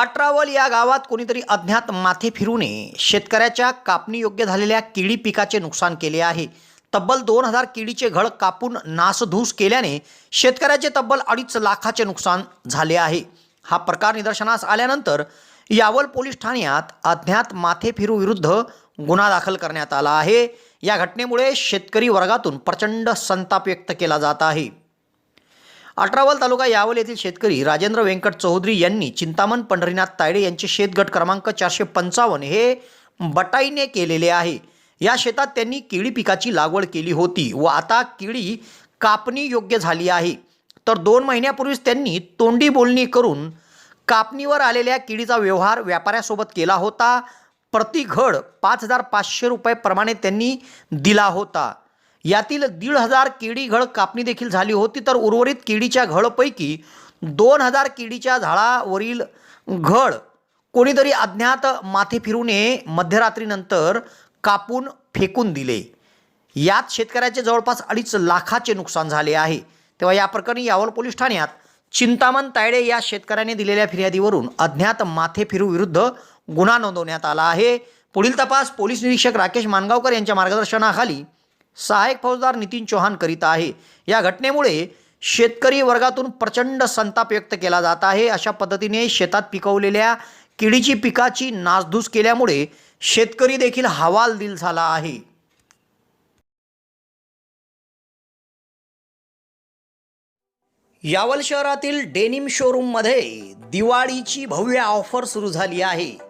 अठरावल या गावात कोणीतरी अज्ञात माथे फिरूने शेतकऱ्याच्या कापणी योग्य झालेल्या केळी पिकाचे नुकसान केले आहे. तब्बल दोन हजार केळीचे घड कापून नासधूस केल्याने शेतकऱ्याचे तब्बल अडीच लाखाचे नुकसान झाले आहे. हा प्रकार निदर्शनास आल्यानंतर यावल पोलीस ठाण्यात अज्ञात माथेफिरू विरुद्ध गुन्हा दाखल करण्यात आला आहे. या घटनेमुळे शेतकरी वर्गातून प्रचंड संताप व्यक्त केला जात आहे. अठरावल तालुका यावल येथील शेतकरी राजेंद्र व्यंकट चौधरी यांनी चिंतामण पंढरीनाथ तायडे यांचे शेतगट क्रमांक चारशे पंचावन्न हे बटाईने केलेले आहे. या शेतात त्यांनी केळी पिकाची लागवड केली होती व आता केळी कापणी योग्य झाली आहे. तर दोन महिन्यापूर्वीच त्यांनी तोंडी बोलणी करून कापणीवर आलेल्या केळीचा व्यवहार व्यापाऱ्यासोबत केला होता. प्रति घड पाच हजार पाचशे रुपये त्यांनी दिला होता. यातील दीड हजार केळी घड कापणी देखील झाली होती तर उर्वरित केळीच्या घडपैकी दोन हजार केळीच्या झाडावरील घड कोणीतरी अज्ञात माथे फिरूने मध्यरात्रीनंतर कापून फेकून दिले. यात शेतकऱ्याचे जवळपास अडीच लाखाचे नुकसान झाले आहे. तेव्हा या प्रकरणी यावल पोलीस ठाण्यात चिंतामण तायडे या शेतकऱ्याने दिलेल्या फिर्यादीवरून अज्ञात माथे फिरू विरुद्ध गुन्हा नोंदवण्यात आला आहे. पुढील तपास पोलीस निरीक्षक राकेश मानगावकर यांच्या मार्गदर्शनाखाली सहायक फौजदार नितीन चौहान करीत आहे. या घटनेमुळे शेतकरी वर्गातून प्रचंड संताप व्यक्त केला जात आहे. अशा पद्धतीने शेतात पिकवलेल्या किडीची पिकाची नासधूस केल्यामुळे शेतकरी देखील हवालदिल झाला आहे. यावल शहरातील डेनिम शोरूममध्ये दिवाळीची भव्य ऑफर सुरू झाली आहे.